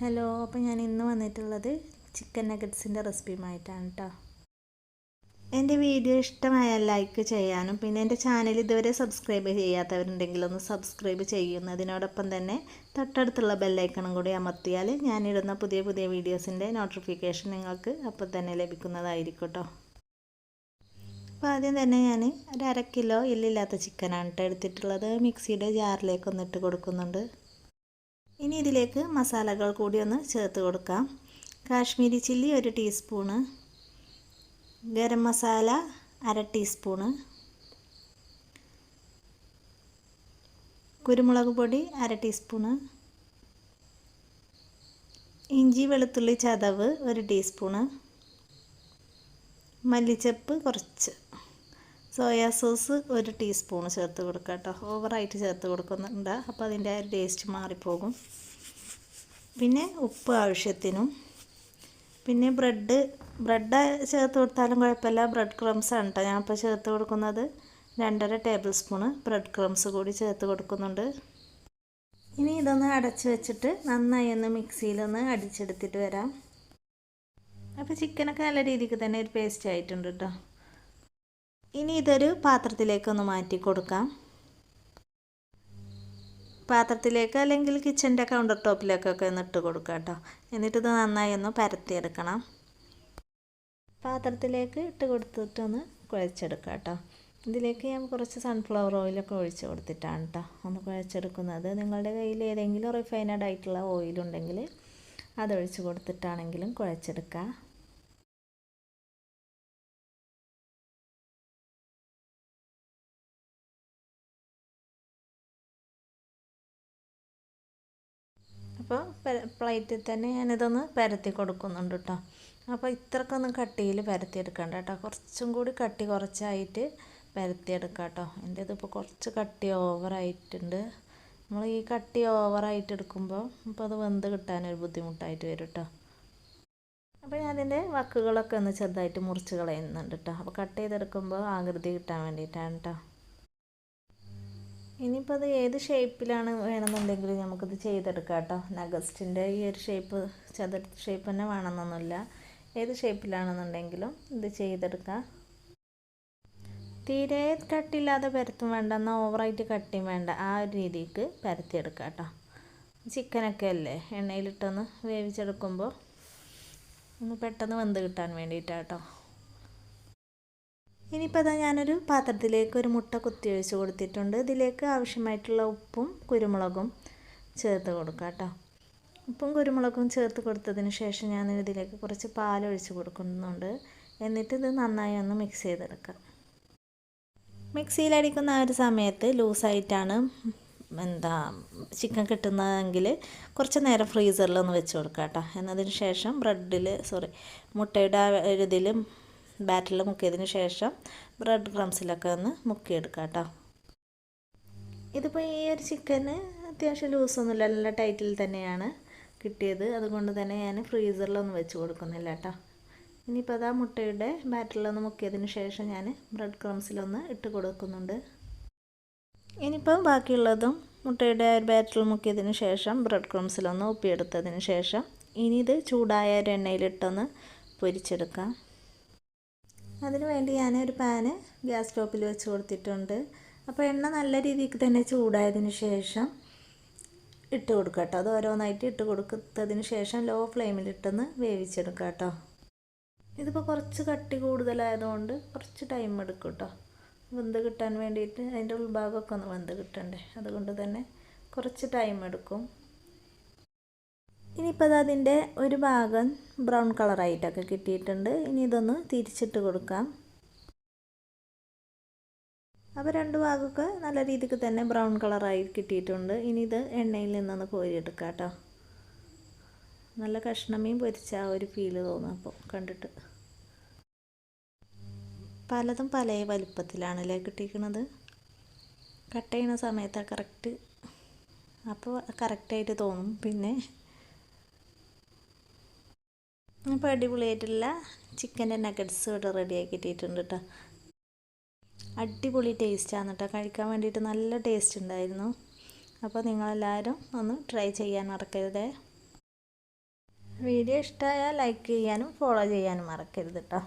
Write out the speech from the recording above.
Hello അപ്പോൾ ഞാൻ ഇന്ന് വന്നിട്ടുള്ളത് ചിക്കൻ നഗറ്റ്സിന്റെ റെസിപ്പിയുമായിട്ടാണ് കേട്ടോ എന്റെ വീഡിയോ ഇഷ്ടമായ ലൈക്ക് ചെയ്യാനും പിന്നെ എന്റെ ചാനൽ ഇതുവരെ സബ്സ്ക്രൈബ് ചെയ്യാത്തവരുണ്ടെങ്കിൽ ഒന്ന് സബ്സ്ക്രൈബ് ചെയ്യുന്നതിനോടൊപ്പം തന്നെ തൊട്ടടുത്തുള്ള ബെല്ലൈക്കണും കൂടി അമർത്തിയാൽ ഞാനിടുന്ന പുതിയ പുതിയ വീഡിയോസിന്റെ നോട്ടിഫിക്കേഷൻ നിങ്ങൾക്ക് അപ്പം തന്നെ ലഭിക്കുന്നതായിരിക്കും കേട്ടോ അപ്പോൾ ആദ്യം തന്നെ ഞാൻ ഒരു അര കിലോ എല്ലില്ലാത്ത ചിക്കനാണ് കേട്ടോ എടുത്തിട്ടുള്ളത്. മിക്സിയുടെ ജാറിലേക്ക് ഒന്നിട്ട് കൊടുക്കുന്നുണ്ട്. ഇനി ഇതിലേക്ക് മസാലകൾ കൂടി ഒന്ന് ചേർത്ത് കൊടുക്കാം. കാശ്മീരി ചില്ലി ഒരു ടീസ്പൂണ്. ഗരം മസാല അര ടീസ്പൂണ്. കുരുമുളക് പൊടി അര ടീസ്പൂണ്. ഇഞ്ചി വെളുത്തുള്ളി ചതവ് ഒരു ടീസ്പൂണ്. മല്ലിച്ചപ്പ് കുറച്ച്. സോയാ സോസ് ഒരു ടീസ്പൂൺ ചേർത്ത് കൊടുക്കുക കേട്ടോ. ഓവറായിട്ട് ചേർത്ത് കൊടുക്കുന്നുണ്ട്. അപ്പോൾ അതിന്റെ ആ ടേസ്റ്റ് മാറിപ്പോകും. പിന്നെ ഉപ്പ് ആവശ്യത്തിനും. പിന്നെ ബ്രെഡ് ബ്രെഡ് ചേർത്ത് കൊടുത്താലും കുഴപ്പമില്ല. ബ്രെഡ് ക്രംസ് ആണ് കേട്ടോ. ഞാനിപ്പോൾ ചേർത്ത് കൊടുക്കുന്നത് രണ്ടര ടേബിൾ സ്പൂണ് ബ്രെഡ് ക്രംസ് കൂടി ചേർത്ത് കൊടുക്കുന്നുണ്ട്. ഇനി ഇതൊന്ന് അടച്ചു വെച്ചിട്ട് നന്നായി ഒന്ന് മിക്സിയിലൊന്ന് അടിച്ചെടുത്തിട്ട് വരാം. അപ്പോൾ ചിക്കനൊക്കെ നല്ല രീതിക്ക് തന്നെ ഒരു പേസ്റ്റ് ആയിട്ടുണ്ട് കേട്ടോ. ഇനി ഇതൊരു പാത്രത്തിലേക്കൊന്ന് മാറ്റി കൊടുക്കാം. പാത്രത്തിലേക്ക് അല്ലെങ്കിൽ കിച്ചന്റെ കൗണ്ടർ ടോപ്പിലേക്കൊക്കെ ഒന്ന് ഇട്ട് കൊടുക്കുക കേട്ടോ. എന്നിട്ടിത് നന്നായി ഒന്ന് പരത്തിയെടുക്കണം. പാത്രത്തിലേക്ക് ഇട്ട് കൊടുത്തിട്ടൊന്ന് കുഴച്ചെടുക്കുക കേട്ടോ. ഇതിലേക്ക് ഞാൻ കുറച്ച് സൺഫ്ലവർ ഓയിലൊക്കെ ഒഴിച്ച് കൊടുത്തിട്ടാണ് കേട്ടോ ഒന്ന് കുഴച്ചെടുക്കുന്നത്. നിങ്ങളുടെ കയ്യിൽ ഏതെങ്കിലും റിഫൈനഡ് ആയിട്ടുള്ള ഓയിലുണ്ടെങ്കിൽ അതൊഴിച്ച് കൊടുത്തിട്ടാണെങ്കിലും കുഴച്ചെടുക്കുക അപ്പോൾ പ്ലേറ്റിൽ തന്നെ ഞാനിതൊന്ന് പരത്തി കൊടുക്കുന്നുണ്ട് കേട്ടോ അപ്പോൾ ഇത്രക്കൊന്നും കട്ടിയിൽ പരത്തിയെടുക്കണ്ട കേട്ടോ കുറച്ചും കൂടി കട്ടി കുറച്ചായിട്ട് പരത്തിയെടുക്കാം കേട്ടോ എന്റെ ഇതിപ്പോൾ കുറച്ച് കട്ടി ഓവറായിട്ടുണ്ട് നമ്മൾ ഈ കട്ടി ഓവറായിട്ട് എടുക്കുമ്പോൾ ഇപ്പോൾ അത് വെന്ത് കിട്ടാനൊരു ബുദ്ധിമുട്ടായിട്ട് വരും കേട്ടോ അപ്പോൾ ഞാൻ അതിന്റെ വക്കുകളൊക്കെ ഒന്ന് ചെറുതായിട്ട് മുറിച്ച് കളയുന്നുണ്ട് കേട്ടോ അപ്പോൾ കട്ട് ചെയ്തെടുക്കുമ്പോൾ ആകൃതി കിട്ടാൻ വേണ്ടിയിട്ടാണ് കേട്ടോ ഇനിയിപ്പോൾ അത് ഏത് ഷേപ്പിലാണ് വേണമെന്നുണ്ടെങ്കിൽ നമുക്കിത് ചെയ്തെടുക്കാം കേട്ടോ. നഗസ്റ്റിന്റെ ഈ ഒരു ഷേപ്പ് ചതുർ ഷേപ്പ് തന്നെ വേണമെന്നൊന്നുമില്ല. ഏത് ഷേപ്പിലാണെന്നുണ്ടെങ്കിലും ഇത് ചെയ്തെടുക്കാം. തീരെ കട്ടില്ലാതെ പരത്തും വേണ്ട എന്നാൽ ഓവറായിട്ട് കട്ടിയും വേണ്ട. ആ ഒരു രീതിക്ക് പരത്തിയെടുക്കാം കേട്ടോ. ചിക്കനൊക്കെ അല്ലേ എണ്ണയിലിട്ടൊന്ന് വേവിച്ചെടുക്കുമ്പോൾ ഒന്ന് പെട്ടെന്ന് വെന്ത് കിട്ടാൻ വേണ്ടിയിട്ടാണ് കേട്ടോ ഇനിയിപ്പോൾ അതാ ഞാനൊരു പാത്രത്തിലേക്ക് ഒരു മുട്ട കുത്തി ഒഴിച്ച് കൊടുത്തിട്ടുണ്ട്. ഇതിലേക്ക് ആവശ്യമായിട്ടുള്ള ഉപ്പും കുരുമുളകും ചേർത്ത് കൊടുക്കാം കേട്ടോ. ഉപ്പും കുരുമുളകും ചേർത്ത് കൊടുത്തതിന് ശേഷം ഞാൻ ഇതിലേക്ക് കുറച്ച് പാൽ ഒഴിച്ച് കൊടുക്കുന്നുണ്ട്. എന്നിട്ട് ഇത് നന്നായി ഒന്ന് മിക്സ് ചെയ്തെടുക്കാം. മിക്സിയിലടിക്കുന്ന ആ ഒരു സമയത്ത് ലൂസായിട്ടാണ് എന്താ ചിക്കൻ കിട്ടുന്നതെങ്കിൽ കുറച്ച് നേരം ഫ്രീസറിലൊന്ന് വെച്ച് കൊടുക്കാം കേട്ടോ. എന്നതിന് ശേഷം ബ്രെഡിൽ സോറി മുട്ടയുടെ ഇതിൽ ബാറ്ററിൽ മുക്കിയതിന് ശേഷം ബ്രെഡ് ക്രംസിലൊക്കെ ഒന്ന് മുക്കിയെടുക്കാം കേട്ടോ. ഇതിപ്പോൾ ഈ ഒരു ചിക്കന് അത്യാവശ്യം ലൂസൊന്നുമില്ല നല്ല ടൈറ്റിൽ തന്നെയാണ് കിട്ടിയത്. അതുകൊണ്ട് തന്നെ ഞാൻ ഫ്രീസറിലൊന്നും വെച്ച് കൊടുക്കുന്നില്ല കേട്ടോ. ഇനിയിപ്പോൾ അതാ മുട്ടയുടെ ബാറ്ററിലൊന്ന് മുക്കിയതിന് ശേഷം ഞാൻ ബ്രെഡ് ക്രംസിലൊന്ന് ഇട്ട് കൊടുക്കുന്നുണ്ട്. ഇനിയിപ്പം ബാക്കിയുള്ളതും മുട്ടയുടെ ബാറ്ററിൽ മുക്കിയതിന് ശേഷം ബ്രെഡ് ക്രംസിലൊന്ന് ഉപ്പിയെടുത്തതിന് ശേഷം ഇനി ഇത് ചൂടായ ഒരു എണ്ണയിലിട്ടൊന്ന് പൊരിച്ചെടുക്കാം. അതിന് വേണ്ടി ഞാൻ ഒരു പാന് ഗ്യാസ് സ്റ്റോപ്പിൽ വെച്ച് കൊടുത്തിട്ടുണ്ട്. അപ്പോൾ എണ്ണ നല്ല രീതിക്ക് തന്നെ ചൂടായതിന് ശേഷം ഇട്ട് കൊടുക്കുക കേട്ടോ. അത് ഓരോന്നായിട്ട് ഇട്ട് കൊടുത്തതിന് ശേഷം ലോ ഫ്ലെയിമിലിട്ടൊന്ന് വേവിച്ചെടുക്കുക കേട്ടോ. ഇതിപ്പോൾ കുറച്ച് കട്ടി കൂടുതലായതുകൊണ്ട് കുറച്ച് ടൈം എടുക്കും കേട്ടോ. വെന്ത് കിട്ടാൻ വേണ്ടിയിട്ട് അതിന്റെ ഉൾഭാഗമൊക്കെ ഒന്ന് വെന്ത് കിട്ടണ്ടേ? അതുകൊണ്ട് തന്നെ കുറച്ച് ടൈം എടുക്കും. ഇനിയിപ്പോൾ അതിന്റെ ഒരു ഭാഗം ബ്രൗൺ കളറായിട്ടൊക്കെ കിട്ടിയിട്ടുണ്ട്. ഇനി ഇതൊന്ന് തിരിച്ചിട്ട് കൊടുക്കാം. അപ്പോൾ രണ്ട് ഭാഗമൊക്കെ നല്ല രീതിക്ക് തന്നെ ബ്രൗൺ കളറായി കിട്ടിയിട്ടുണ്ട്. ഇനി ഇത് എണ്ണയിൽ നിന്നൊന്ന് കോരിയെടുക്കാം കേട്ടോ. നല്ല കഷ്ണമീൻ പൊരിച്ച ആ ഒരു ഫീൽ തോന്നും അപ്പോൾ കണ്ടിട്ട്. പലതും പല വലുപ്പത്തിലാണല്ലേ കിട്ടിയിരിക്കുന്നത്? കട്ട് ചെയ്യുന്ന സമയത്ത് കറക്റ്റ് അപ്പോൾ കറക്റ്റായിട്ട് തോന്നും. പിന്നെ അപ്പോൾ അടിപൊളിയായിട്ടുള്ള ചിക്കന്റെ നഗറ്റ്സ് ഇവിടെ റെഡിയാക്കി ഇട്ടിട്ടുണ്ട് കേട്ടോ അടിപൊളി ടേസ്റ്റാണ് കേട്ടോ കഴിക്കാൻ വേണ്ടിയിട്ട് നല്ല ടേസ്റ്റ് ഉണ്ടായിരുന്നു. അപ്പോൾ നിങ്ങളെല്ലാവരും ഒന്ന് ട്രൈ ചെയ്യാൻ മറക്കരുത്. വീഡിയോ ഇഷ്ടമായാൽ ലൈക്ക് ചെയ്യാനും ഫോളോ ചെയ്യാനും മറക്കരുത് കേട്ടോ